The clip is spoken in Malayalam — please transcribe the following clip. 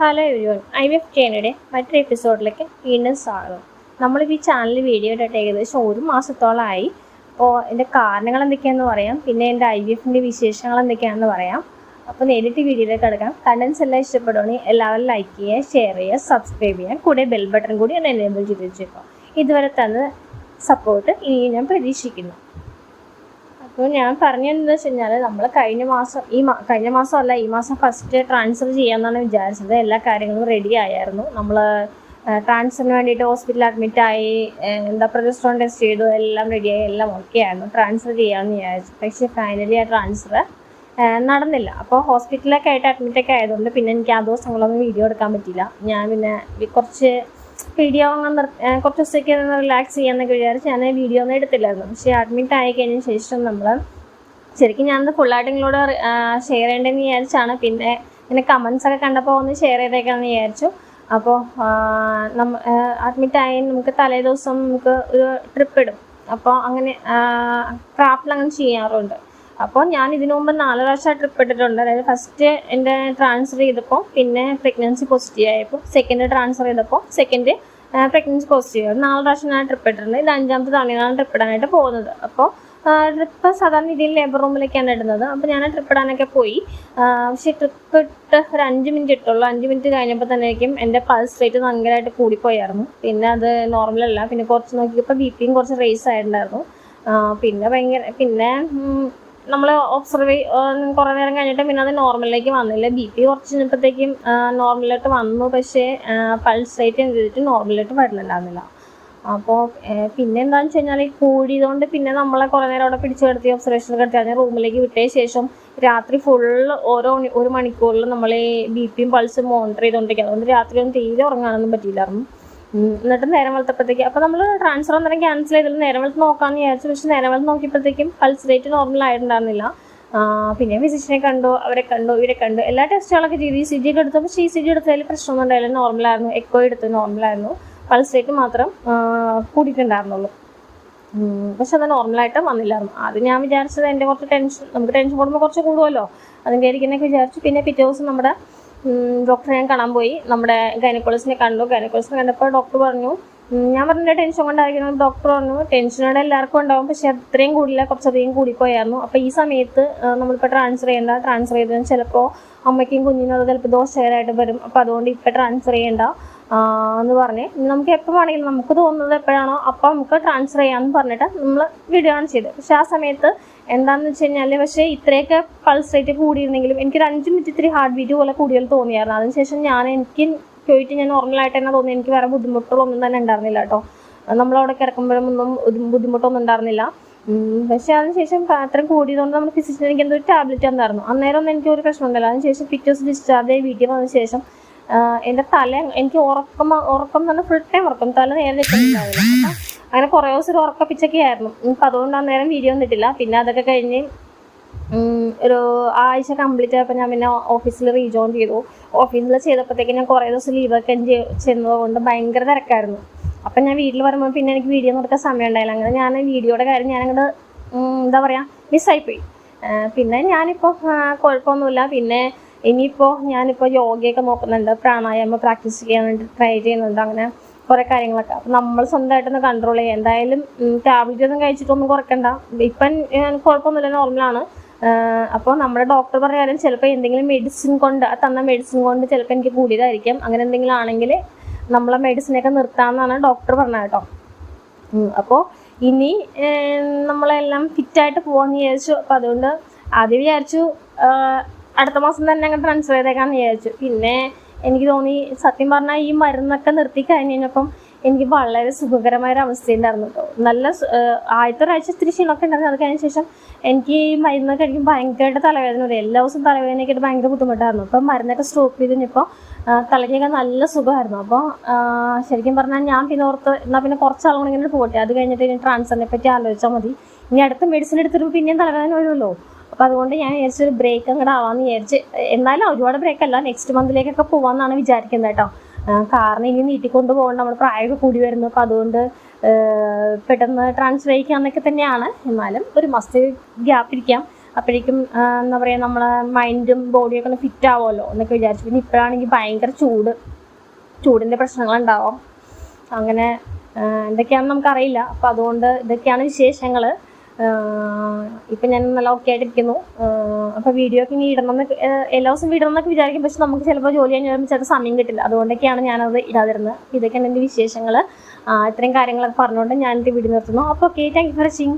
Hello everyone I V F കെയുടെ മറ്റൊരു എപ്പിസോഡിലേക്ക് വീണ്ടും സ്വാഗതം. നമ്മളിപ്പോൾ ഈ ചാനൽ വീഡിയോ ഇട്ടിട്ട് ഏകദേശം ഒരു മാസത്തോളമായി അപ്പോൾ എന്റെ കാരണങ്ങൾ എന്തൊക്കെയാണെന്ന് പറയാം പിന്നെ എന്റെ ഐ വി എഫിന്റെ വിശേഷങ്ങൾ എന്തൊക്കെയാണെന്ന് പറയാം. അപ്പോൾ നേരിട്ട് വീഡിയോയിലേക്ക് കിടക്കാം. കണ്ടൻസ് എല്ലാം ഇഷ്ടപ്പെടുകയാണെങ്കിൽ എല്ലാവരും ലൈക്ക് ചെയ്യുക ഷെയർ ചെയ്യുക സബ്സ്ക്രൈബ് ചെയ്യുക. കൂടെ ബെൽ ബട്ടൺ കൂടി ഒന്ന് എനേബിൾ ചെയ്ത് വെച്ചേക്കാം ഇതുവരെ തന്ന സപ്പോർട്ട് ഇനിയും ഞാൻ പ്രതീക്ഷിക്കുന്നു. അപ്പോൾ ഞാൻ പറഞ്ഞതെന്ന് വെച്ച് നമ്മൾ കഴിഞ്ഞ മാസം ഈ കഴിഞ്ഞ മാസം അല്ല ഈ മാസം ഫസ്റ്റ് ട്രാൻസ്ഫർ ചെയ്യാമെന്നാണ് വിചാരിച്ചത്. എല്ലാ കാര്യങ്ങളും റെഡി ആയായിരുന്നു. നമ്മൾ ട്രാൻസ്ഫറിന് വേണ്ടിയിട്ട് ഹോസ്പിറ്റലിൽ അഡ്മിറ്റായി എന്താ പ്രൊജസ്ട്രോൺ ടെസ്റ്റ് ചെയ്തു എല്ലാം റെഡിയായി എല്ലാം ഓക്കെ ആയിരുന്നു. ട്രാൻസ്ഫർ ചെയ്യാമെന്ന് വിചാരിച്ചു. പക്ഷേ ഫൈനലി ആ ട്രാൻസ്ഫർ നടന്നില്ല. അപ്പോൾ ഹോസ്പിറ്റലിലൊക്കെ ആയിട്ട് അഡ്മിറ്റൊക്കെ ആയതുകൊണ്ട് പിന്നെ എനിക്ക് ആ ദിവസങ്ങളൊന്നും വീഡിയോ എടുക്കാൻ പറ്റില്ല ഞാൻ പിന്നെ കുറച്ച് വീഡിയോ അങ്ങ് കുറച്ച് ദിവസത്തേക്ക് ഒന്ന് റിലാക്സ് ചെയ്യാന്നൊക്കെ വിചാരിച്ച് ഞാൻ വീഡിയോ ഒന്നും എടുത്തില്ലായിരുന്നു. പക്ഷേ അഡ്മിറ്റ് ആയി കഴിഞ്ഞ ശേഷം നമ്മൾ ശരിക്കും ഞാനത് ഫുള്ളായിട്ട് നിങ്ങളോട് ഷെയർ ചെയ്യേണ്ടതെന്ന് വിചാരിച്ചാണ്. പിന്നെ ഇങ്ങനെ കമൻസ് ഒക്കെ കണ്ടപ്പോൾ ഒന്ന് ഷെയർ ചെയ്തേക്കാമെന്ന് വിചാരിച്ചു. അപ്പോൾ നമ്മ അഡ്മിറ്റ് ആയി നമുക്ക് തലേ ദിവസം നമുക്ക് ഒരു ട്രിപ്പ് ഇടും. അപ്പോൾ അങ്ങനെ ക്രാഫ്റ്റിൽ അങ്ങനെ ചെയ്യാറുണ്ട്. അപ്പോൾ ഞാൻ ഇതിനു മുമ്പ് നാല് പ്രാവശ്യം ട്രിപ്പ് ഇട്ടിട്ടുണ്ട്. അതായത് ഫസ്റ്റ് എന്റെ ട്രാൻസ്ഫർ ചെയ്തപ്പോൾ പിന്നെ പ്രഗ്നൻസി പോസിറ്റീവ് ആയപ്പോൾ സെക്കൻഡ് ട്രാൻസ്ഫർ ചെയ്തപ്പോൾ സെക്കൻഡ് പ്രഗ്നൻസി പോസിറ്റീവ് ആയി നാല് പ്രാവശ്യം ഞാൻ ട്രിപ്പ് ഇട്ടിട്ടുണ്ട്. ഇത് അഞ്ചാമത്തെ തവണയാണ് ട്രിപ്പ് ഇടാനായിട്ട് പോകുന്നത്. അപ്പോൾ ട്രിപ്പ് സാധാരണ രീതിയിൽ ലേബർ റൂമിലേക്കാണ് ഇടുന്നത്. അപ്പോൾ ഞാൻ ട്രിപ്പ് ഇടാനൊക്കെ പോയി. പക്ഷേ ട്രിപ്പ് ഇട്ട് ഒരു അഞ്ച് മിനിറ്റ് ഇട്ടുള്ളൂ. അഞ്ച് മിനിറ്റ് കഴിഞ്ഞപ്പോൾ തന്നെയായിരിക്കും എന്റെ പൾസ് റേറ്റ് ഭയങ്കരമായിട്ട് കൂടിപ്പോയായിരുന്നു. പിന്നെ അത് നോർമലല്ല പിന്നെ കുറച്ച് നോക്കിയപ്പോൾ ബി പിയും കുറച്ച് റേസ് ആയിട്ടുണ്ടായിരുന്നു. പിന്നെ ഭയങ്കര പിന്നെ നമ്മൾ ഒബ്സർവ് കുറേ നേരം കഴിഞ്ഞിട്ട് പിന്നെ അത് നോർമലിലേക്ക് വന്നില്ല. ബി പി കുറച്ച് കഴിഞ്ഞപ്പോഴത്തേക്കും നോർമലായിട്ട് വന്നു. പക്ഷേ പൾസ് റേറ്റ് എന്ത് ചെയ്തിട്ട് നോർമലായിട്ട് വരുന്നുണ്ടായിരുന്നില്ല അപ്പോൾ പിന്നെ എന്താണെന്ന് വെച്ച് കഴിഞ്ഞാൽ ഈ കൂടിയതുകൊണ്ട് പിന്നെ നമ്മളെ കുറേ നേരം അവിടെ പിടിച്ചു കിടത്തി ഒബ്സർവേഷൻ കിടത്തി റൂമിലേക്ക് വിട്ടതിന് ശേഷം രാത്രി ഫുൾ ഓരോ ഒരു മണിക്കൂറിൽ നമ്മൾ ഈ ബി പിയും പൾസും മോണിറ്റർ ചെയ്തുകൊണ്ടിരിക്കുക അതുകൊണ്ട് രാത്രി ഒന്നും തീരെ ഉറങ്ങാനൊന്നും പറ്റിയില്ലായിരുന്നു. എന്നിട്ട് നേരം വളർത്തപ്പോഴത്തേക്ക് അപ്പോൾ നമ്മൾ ട്രാൻസ്ഫർ അന്നേരം ക്യാൻസൽ ചെയ്തിട്ട് നേരം വെളുത്ത് നോക്കാമെന്ന് വിചാരിച്ചു. പക്ഷെ നേരം വെളുത്ത് നോക്കിയപ്പോഴത്തേക്കും പൾസ് റേറ്റ് നോർമൽ ആയിട്ടുണ്ടായിരുന്നില്ല. പിന്നെ ഫിസിഷ്യനെ കണ്ടു അവരെ കണ്ടു ഇവരെ കണ്ടു. എല്ലാ ടെസ്റ്റുകളൊക്കെ ചെയ്തു. ഈ സി ജി ഒക്കെ എടുത്തപ്പോൾ ഈ സി ജി എടുത്തതിൽ പ്രശ്നമൊന്നും ഉണ്ടായില്ല. നോർമലായിരുന്നു എക്കോ എടുത്ത് നോർമലായിരുന്നു പൾസ് റേറ്റ് മാത്രം കൂടിയിട്ടുണ്ടായിരുന്നുള്ളൂ. പക്ഷെ അത് നോർമലായിട്ട് വന്നില്ലായിരുന്നു. അത് ഞാൻ വിചാരിച്ചത് എന്റെ കുറച്ച് ടെൻഷൻ നമുക്ക് ടെൻഷൻ കൂടുമ്പോൾ കുറച്ച് കൂടുമല്ലോ അതിന്റെ ആയിരിക്കുന്നൊക്കെ വിചാരിച്ചു. പിന്നെ പിറ്റേ ദിവസം നമ്മുടെ ഡോക്ടറെ ഞാൻ കാണാൻ പോയി. നമ്മുടെ ഗൈനക്കോളജിനെ കണ്ടു. ഗൈനക്കോളജിനെ കണ്ടപ്പോൾ ഡോക്ടർ പറഞ്ഞു ഞാൻ പറഞ്ഞ ടെൻഷൻ കൊണ്ടായിരിക്കണം ഡോക്ടർ പറഞ്ഞു ടെൻഷനോടെ എല്ലാവർക്കും ഉണ്ടാവും പക്ഷെ അത്രയും കൂടില്ല കുറച്ചധികം കൂടിപ്പോയായിരുന്നു. അപ്പോൾ ഈ സമയത്ത് നമ്മളിപ്പോ ട്രാൻസ്ഫർ ചെയ്യേണ്ട ട്രാൻസ്ഫർ ചെയ്തതിന് ചിലപ്പോ അമ്മയ്ക്കും കുഞ്ഞിനും അത് ചിലപ്പോൾ ദോഷകരമായിട്ട് വരും. അപ്പോൾ അതുകൊണ്ട് ഇപ്പോൾ ട്രാൻസ്ഫർ ചെയ്യേണ്ട എന്ന് പറഞ്ഞ്. നമുക്ക് എപ്പോൾ വേണമെങ്കിലും നമുക്ക് തോന്നുന്നത് എപ്പോഴാണോ അപ്പോൾ നമുക്ക് ട്രാൻസ്ഫർ ചെയ്യാമെന്ന് പറഞ്ഞിട്ട് നമ്മൾ വിടുകയാണ് ചെയ്തത്. പക്ഷെ ആ സമയത്ത് എന്താണെന്ന് വെച്ച് കഴിഞ്ഞാൽ പക്ഷേ ഇത്രയൊക്കെ പൾസ് റേറ്റ് കൂടിയിരുന്നെങ്കിലും എനിക്ക് ഒരു അഞ്ച് മിനിറ്റ് ഇത്തിരി ഹാർട്ട് ബീറ്റ് പോലെ കൂടുതൽ തോന്നിയായിരുന്നു. അതിനുശേഷം ഞാൻ എനിക്ക് പോയിട്ട് ഞാൻ നോർമലായിട്ട് തന്നെ തോന്നി. എനിക്ക് വേറെ ബുദ്ധിമുട്ടുകളൊന്നും തന്നെ ഉണ്ടായിരുന്നില്ല കേട്ടോ. നമ്മളവിടെ കിടക്കുമ്പോഴൊന്നും ബുദ്ധിമുട്ടൊന്നും ഉണ്ടായിരുന്നില്ല. പക്ഷെ അതിനുശേഷം അത്രയും കൂടിയതുകൊണ്ട് നമ്മൾ ഫിസിഷ്യൻ എനിക്ക് എന്തോ ഒരു ടാബ്ലറ്റ് തന്നായിരുന്നു. അന്നേരം ഒന്നും എനിക്ക് ഒരു പ്രശ്നം ഉണ്ടല്ലോ അതിനുശേഷം പിറ്റേ ദിവസം ഡിസ്ചാർജ് ആയി വീട്ടിൽ വന്ന ശേഷം എന്റെ തല എനിക്ക് ഉറക്കം ഉറക്കം തന്നെ ഫുൾ ടൈം ഉറക്കം. തല നേരെ നിൽക്കുന്നുണ്ടാവില്ല അപ്പം അങ്ങനെ കുറേ ദിവസം ഒരു ഉറക്കപ്പിച്ചൊക്കെ ആയിരുന്നു. ഇപ്പം അതുകൊണ്ട് അന്നേരം വീഡിയോ ഒന്നിട്ടില്ല പിന്നെ അതൊക്കെ കഴിഞ്ഞ് ഒരു ആഴ്ച കംപ്ലീറ്റ് ആയപ്പോൾ ഞാൻ പിന്നെ ഓഫീസിൽ റീജോയിൻ ചെയ്തു. ഓഫീസിൽ ചെയ്തപ്പോഴത്തേക്ക് ഞാൻ കുറേ ദിവസം ലീവൊക്കെ ചെന്നത് കൊണ്ട് ഭയങ്കര തിരക്കായിരുന്നു. അപ്പം ഞാൻ വീട്ടിൽ വരുമ്പോൾ പിന്നെ എനിക്ക് വീഡിയോ നടക്കാൻ സമയം ഉണ്ടായില്ല. അങ്ങനെ ഞാൻ വീഡിയോയുടെ കാര്യം ഞാനങ്ങോട്ട് എന്താ പറയുക മിസ്സായിപ്പോയി പിന്നെ ഞാനിപ്പോൾ കുഴപ്പമൊന്നുമില്ല. പിന്നെ ഇനിയിപ്പോൾ ഞാനിപ്പോൾ യോഗയൊക്കെ നോക്കുന്നുണ്ട്. പ്രാണായാമം പ്രാക്ടീസ് ചെയ്യാൻ വേണ്ടി ട്രൈ ചെയ്യുന്നുണ്ട്. അങ്ങനെ കുറേ കാര്യങ്ങളൊക്കെ. അപ്പം നമ്മൾ സ്വന്തമായിട്ടൊന്ന് കൺട്രോൾ ചെയ്യുക എന്തായാലും ടാബ്ലറ്റ് ഒന്നും കഴിച്ചിട്ടൊന്നും കുറയ്ക്കണ്ട ഇപ്പം കുഴപ്പമൊന്നുമില്ല നോർമലാണ് അപ്പോൾ നമ്മുടെ ഡോക്ടർ പറയാനും ചിലപ്പോൾ എന്തെങ്കിലും മെഡിസിൻ കൊണ്ട് തന്ന മെഡിസിൻ കൊണ്ട് ചിലപ്പോൾ എനിക്ക് കൂടിയതായിരിക്കും. അങ്ങനെ എന്തെങ്കിലും ആണെങ്കിൽ നമ്മളെ മെഡിസിനൊക്കെ നിർത്താമെന്നാണ് ഡോക്ടർ പറഞ്ഞത് കേട്ടോ. അപ്പോൾ ഇനി നമ്മളെല്ലാം ഫിറ്റായിട്ട് പോകാമെന്ന് വിചാരിച്ചു. അപ്പോൾ അതുകൊണ്ട് ആദ്യം വിചാരിച്ചു അടുത്ത മാസം തന്നെ അങ്ങ് ട്രാൻസ്ഫർ ചെയ്തേക്കാമെന്ന് വിചാരിച്ചു. പിന്നെ എനിക്ക് തോന്നി സത്യം പറഞ്ഞാൽ ഈ മരുന്നൊക്കെ നിർത്തി കഴിഞ്ഞപ്പം എനിക്ക് വളരെ സുഖകരമായ ഒരു അവസ്ഥയുണ്ടായിരുന്നു കേട്ടോ നല്ല ആദ്യത്തെ ഒരാഴ്ച ഇത്തിരി ക്ഷീണമൊക്കെ ഉണ്ടായിരുന്നു. അത് കഴിഞ്ഞ ശേഷം എനിക്ക് ഈ മരുന്നൊക്കെ കഴിക്കും ഭയങ്കരമായിട്ട് തലവേദന വരും. എല്ലാ ദിവസവും തലവേദനയൊക്കെ ആയിട്ട് ഭയങ്കര ബുദ്ധിമുട്ടായിരുന്നു. അപ്പം മരുന്നൊക്കെ സ്റ്റോപ്പ് ചെയ്ത് കഴിഞ്ഞപ്പോൾ തലയ്ക്കൊക്കെ നല്ല സുഖമായിരുന്നു. അപ്പോൾ ശരിക്കും പറഞ്ഞാൽ ഞാൻ പിന്നെ ഓർത്ത് എന്നാൽ പിന്നെ കുറച്ച് ആളുകൾ ഇങ്ങനെ പോട്ടെ. അത് കഴിഞ്ഞിട്ട് ഇനി ട്രാൻസ്ഫറിനെ പറ്റി ആലോചിച്ചാൽ മതി. ഇനി അടുത്ത മെഡിസിൻ എടുത്തിട്ട് പിന്നെയും തലവേദന വരുമല്ലോ. അപ്പോൾ അതുകൊണ്ട് ഞാൻ വിചാരിച്ചൊരു ബ്രേക്ക് അങ്ങോട്ട് ആവാമെന്ന് വിചാരിച്ച് എന്നാലും ഒരുപാട് ബ്രേക്ക് അല്ല നെക്സ്റ്റ് മന്തിലേക്കൊക്കെ പോകാമെന്നാണ് വിചാരിക്കുന്നത് കേട്ടോ കാരണം ഇനി നീട്ടിക്കൊണ്ട് പോകണ്ട നമ്മുടെ പ്രായമൊക്കെ കൂടി വരുന്നു അപ്പോൾ അതുകൊണ്ട് പെട്ടെന്ന് ട്രാൻസ്ഫർ ചെയ്യിക്കാന്നൊക്കെ തന്നെയാണ്. എന്നാലും ഒരു മസ്റ്റ് ഗ്യാപ്പ് ഇരിക്കാം. അപ്പോഴേക്കും എന്താ പറയുക നമ്മളെ മൈൻഡും ബോഡിയൊക്കെ ഒന്ന് ഫിറ്റ് ആവുമല്ലോ എന്നൊക്കെ വിചാരിച്ചു. പിന്നെ ഇപ്പോഴാണെങ്കിൽ ഭയങ്കര ചൂട്. ചൂടിന്റെ പ്രശ്നങ്ങളുണ്ടാവാം. അങ്ങനെ എന്തൊക്കെയാണെന്ന് നമുക്കറിയില്ല. അപ്പം അതുകൊണ്ട് ഇതൊക്കെയാണ് വിശേഷങ്ങൾ ഇപ്പം ഞാൻ നല്ല ഓക്കെ ആയിട്ടിരിക്കുന്നു. അപ്പോൾ വീഡിയോ ഒക്കെ ഇനി ഇടണമെന്ന് ആ, എല്ലാ ദിവസവും വിടണം എന്നൊക്കെ വിചാരിക്കും. പക്ഷെ നമുക്ക് ചിലപ്പോൾ ജോലി കഴിഞ്ഞ് വരുമ്പോൾ ചിലപ്പോൾ സമയം കിട്ടില്ല. അതുകൊണ്ടൊക്കെയാണ് ഞാനത് ഇടാതിരുന്നത്. ഇതൊക്കെയാണ് എന്റെ വിശേഷങ്ങൾ ഇത്രയും കാര്യങ്ങളൊക്കെ പറഞ്ഞുകൊണ്ട് ഞാനിത് വീഡിയോ നിർത്തുന്നു അപ്പോൾ okay thank you for watching